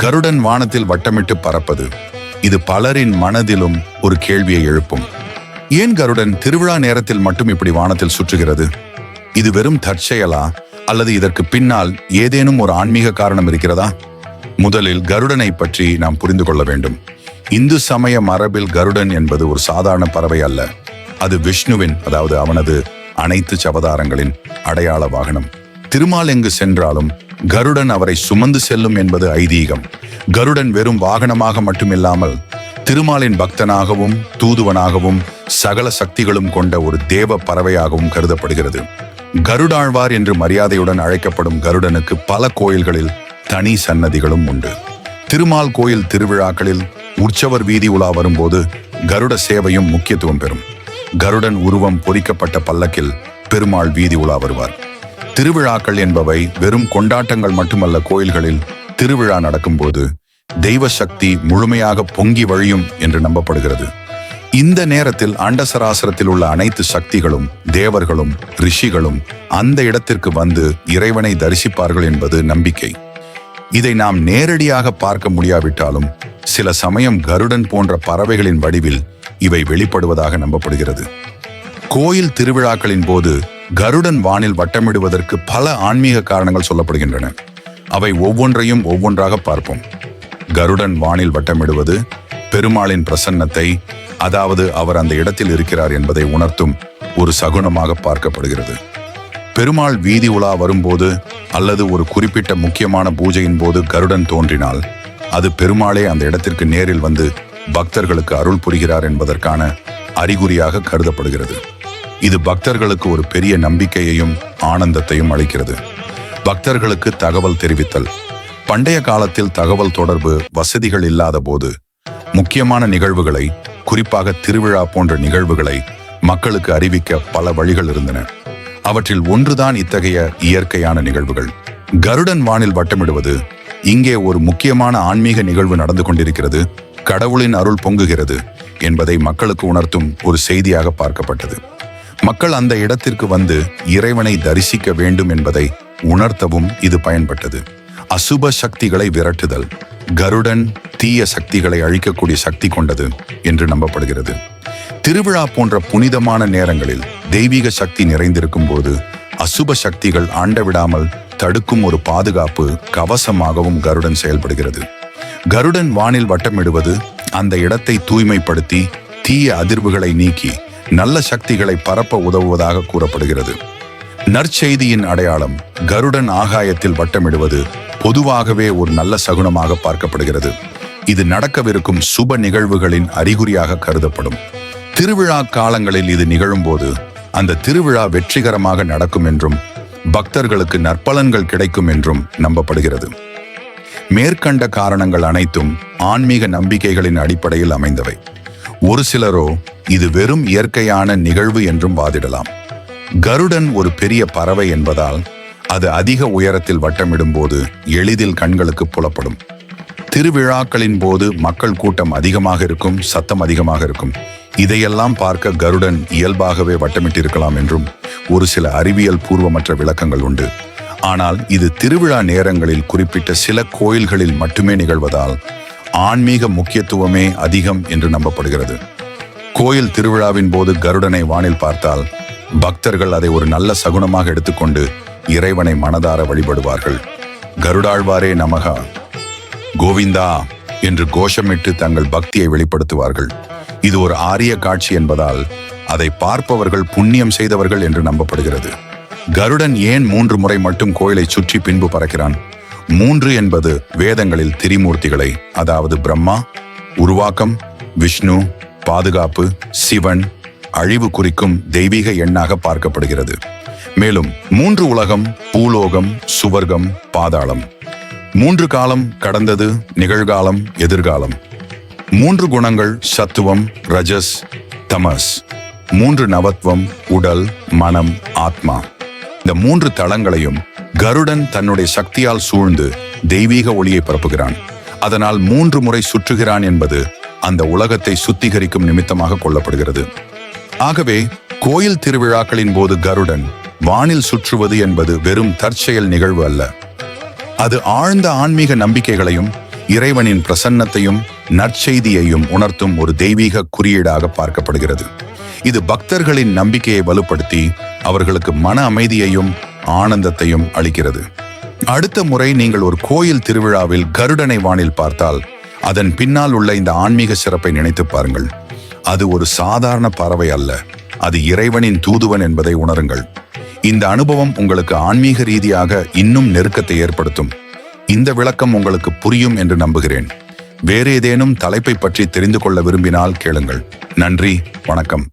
கருடன் வானத்தில் வட்டமிட்டு பறப்பது. இது பலரின் மனதிலும் ஒரு கேள்வியை எழுப்பும். ஏன் கருடன் திருவிழா நேரத்தில் மட்டும் இப்படி வானத்தில் சுற்றுகிறது? இது வெறும் தற்செயலா? அல்லது இதற்கு பின்னால் ஏதேனும் ஒரு ஆன்மீக காரணம் இருக்கிறதா? முதலில் கருடனை பற்றி நாம் புரிந்து கொள்ள வேண்டும். இந்து சமய மரபில் கருடன் என்பது ஒரு சாதாரண பறவை அல்ல. அது விஷ்ணுவின் அதாவது அவனது அனைத்து சவதாரங்களின் அடையாள வாகனம். திருமால் எங்கு சென்றாலும் கருடன் அவரை சுமந்து செல்லும் என்பது ஐதீகம். கருடன் வெறும் வாகனமாக மட்டுமில்லாமல் திருமாலின் பக்தனாகவும் தூதுவனாகவும் சகல சக்திகளும் கொண்ட ஒரு தேவ பறவையாகவும் கருதப்படுகிறது. கருடாழ்வார் என்று மரியாதையுடன் அழைக்கப்படும் கருடனுக்கு பல கோயில்களில் தனி சன்னதிகளும் உண்டு. திருமால் கோயில் திருவிழாக்களில் உற்சவர் வீதி உலா வரும்போது கருட சேவையும் முக்கியத்துவம் பெறும். கருடன் உருவம் பொறிக்கப்பட்ட பல்லக்கில் பெருமாள் வீதி உலா வருவார். திருவிழாக்கள் என்பவை வெறும் கொண்டாட்டங்கள் மட்டுமல்ல கோயில்களில் திருவிழா நடக்கும்போது தெய்வ சக்தி முழுமையாக பொங்கி வழியும் என்று நம்பப்படுகிறது. இந்த நேரத்தில் அண்டசராசரத்தில் உள்ள அனைத்து சக்திகளும் தேவர்களும் ரிஷிகளும் அந்த இடத்திற்கு வந்து இறைவனை தரிசிப்பார்கள் என்பது நம்பிக்கை. இதை நாம் நேரடியாக பார்க்க முடியாவிட்டாலும் சில சமயம் கருடன் போன்ற பறவைகளின் வடிவில் இவை வெளிப்படுவதாக நம்பப்படுகிறது. கோயில் திருவிழாக்களின் போது கருடன் வானில் வட்டமிடுவதற்கு பல ஆன்மீக காரணங்கள் சொல்லப்படுகின்றன. அவை ஒவ்வொன்றையும் ஒவ்வொன்றாக பார்ப்போம். கருடன் வானில் வட்டமிடுவது பெருமாளின் பிரசன்னத்தை அதாவது அவர் அந்த இடத்தில் இருக்கிறார் என்பதை உணர்த்தும் ஒரு சகுனமாக பார்க்கப்படுகிறது. பெருமாள் வீதி உலா வரும்போது அல்லது ஒரு குறிப்பிட்ட முக்கியமான பூஜையின் போது கருடன் தோன்றினால் அது பெருமாளே அந்த இடத்திற்கு நேரில் வந்து பக்தர்களுக்கு அருள் புரிகிறார் என்பதற்கான அறிகுறியாக கருதப்படுகிறது. இது பக்தர்களுக்கு ஒரு பெரிய நம்பிக்கையையும் ஆனந்தத்தையும் அளிக்கிறது. பக்தர்களுக்கு தகவல் தெரிவித்தல். பண்டைய காலத்தில் தகவல் தொடர்பு வசதிகள் இல்லாத போது முக்கியமான நிகழ்வுகளை குறிப்பாக திருவிழா போன்ற நிகழ்வுகளை மக்களுக்கு அறிவிக்க பல வழிகள் இருந்தன. அவற்றில் ஒன்றுதான் இத்தகைய இயற்கையான நிகழ்வுகள். கருடன் வானில் வட்டமிடுவது இங்கே ஒரு முக்கியமான ஆன்மீக நிகழ்வு நடந்து கொண்டிருக்கிறது கடவுளின் அருள் பொங்குகிறது என்பதை மக்களுக்கு உணர்த்தும் ஒரு செய்தியாக பார்க்கப்பட்டது. மக்கள் அந்த இடத்திற்கு வந்து இறைவனை தரிசிக்க வேண்டும் என்பதை உணர்த்தவும் இது பயன்பட்டது. அசுப சக்திகளை விரட்டுதல் கருடன் தீய சக்திகளை அழிக்கக்கூடிய சக்தி கொண்டது என்று நம்பப்படுகிறது. திருவிழா போன்ற புனிதமான நேரங்களில் தெய்வீக சக்தி நிறைந்திருக்கும் போது அசுப சக்திகள் ஆண்ட விடாமல் தடுக்கும் ஒரு பாதுகாப்பு கவசமாகவும் கருடன் செயல்படுகிறது. கருடன் வானில் வட்டமிடுவது அந்த இடத்தை தூய்மைப்படுத்தி தீய அதிர்வுகளை நீக்கி நல்ல சக்திகளை பரப்ப உதவுவதாக கூறப்படுகிறது. நற்செய்தியின் அடையாளம் கருடன் ஆகாயத்தில் வட்டமிடுவது பொதுவாகவே ஒரு நல்ல சகுனமாக பார்க்கப்படுகிறது. இது நடக்கவிருக்கும் சுப நிகழ்வுகளின் அறிகுறியாக கருதப்படும். திருவிழா காலங்களில் இது நிகழும்போது அந்த திருவிழா வெற்றிகரமாக நடக்கும் என்றும் பக்தர்களுக்கு நற்பலன்கள் கிடைக்கும் என்றும் நம்பப்படுகிறது. மேற்கண்ட காரணங்கள் அனைத்தும் ஆன்மீக நம்பிக்கைகளின் அடிப்படையில் அமைந்தவை. ஒரு சிலரோ இது வெறும் இயற்கையான நிகழ்வு என்றும் வாதிடலாம். கருடன் ஒரு பெரிய பறவை என்பதால் அது அதிக உயரத்தில் வட்டமிடும்போது எளிதில் கண்களுக்கு புலப்படும். திருவிழாக்களின் போது மக்கள் கூட்டம் அதிகமாக இருக்கும் சத்தம் அதிகமாக இருக்கும். இதையெல்லாம் பார்க்க கருடன் இயல்பாகவே வட்டமிட்டிருக்கலாம் என்றும் ஒரு சில அறிவியல் பூர்வமற்ற விளக்கங்கள் உண்டு. ஆனால் இது திருவிழா நேரங்களில் குறிப்பிட்ட சில கோயில்களில் மட்டுமே நிகழ்வதால் ஆன்மீக முக்கியத்துவமே அதிகம் என்று நம்பப்படுகிறது. கோயில் திருவிழாவின் போது கருடனை வானில் பார்த்தால் பக்தர்கள் அதை ஒரு நல்ல சகுனமாக எடுத்துக்கொண்டு இறைவனை மனதார வழிபடுவார்கள். கருடாழ்வாரே நமகா. கோவிந்தா என்று கோஷமிட்டு தங்கள் பக்தியை வெளிப்படுத்துவார்கள். இது ஒரு ஆரிய காட்சி என்பதால் அதை பார்ப்பவர்கள் புண்ணியம் செய்தவர்கள் என்று நம்பப்படுகிறது. கருடன் ஏன் மூன்று முறை மட்டும் கோயிலை சுற்றி பின்பு பறக்கிறான்? மூன்று என்பது வேதங்களில் திரிமூர்த்திகளை அதாவது பிரம்மா உருவாக்கம் விஷ்ணு பாதுகாப்பு சிவன் அழிவு குறிக்கும் தெய்வீக எண்ணாக பார்க்கப்படுகிறது. மேலும் மூன்று உலகம் பூலோகம் சுவர்க்கம் பாதாளம். மூன்று காலம் கடந்தது நிகழ்காலம் எதிர்காலம். மூன்று குணங்கள் சத்துவம் ரஜஸ் தமஸ். மூன்று நவத்வம் உடல் மனம் ஆத்மா. இந்த மூன்று தளங்களையும் கருடன் தன்னுடைய சக்தியால் சூழ்ந்து தெய்வீக ஒளியை பரப்புகிறான். அதனால் மூன்று முறை சுற்றுகிறான் என்பது அந்த உலகத்தை சுத்திகரிக்கும் நிமித்தமாக கொள்ளப்படுகிறது. ஆகவே கோயில் திருவிழாக்களின் போது கருடன் வானில் சுற்றுவது என்பது வெறும் தற்செயல் நிகழ்வு அல்ல. அது ஆழ்ந்த ஆன்மீக நம்பிக்கைகளையும் இறைவனின் பிரசன்னத்தையும் நற்செய்தியையும் உணர்த்தும் ஒரு தெய்வீக குறியீடாக பார்க்கப்படுகிறது. இது பக்தர்களின் நம்பிக்கையை வலுப்படுத்தி அவர்களுக்கு மன அமைதியையும் ஆனந்தத்தையும் அளிக்கிறது. அடுத்த முறை நீங்கள் ஒரு கோயில் திருவிழாவில் கருடனை வானில் பார்த்தால் அதன் பின்னால் உள்ள இந்த ஆன்மீக சிறப்பை நினைத்து பாருங்கள். அது ஒரு சாதாரண பறவை அல்ல அது இறைவனின் தூதுவன் என்பதை உணருங்கள். இந்த அனுபவம் உங்களுக்கு ஆன்மீக ரீதியாக இன்னும் நெருக்கத்தை ஏற்படுத்தும். இந்த விளக்கம் உங்களுக்கு புரியும் என்று நம்புகிறேன். வேறு ஏதேனும் தலைப்பை பற்றி தெரிந்து கொள்ள விரும்பினால் கேளுங்கள். நன்றி வணக்கம்.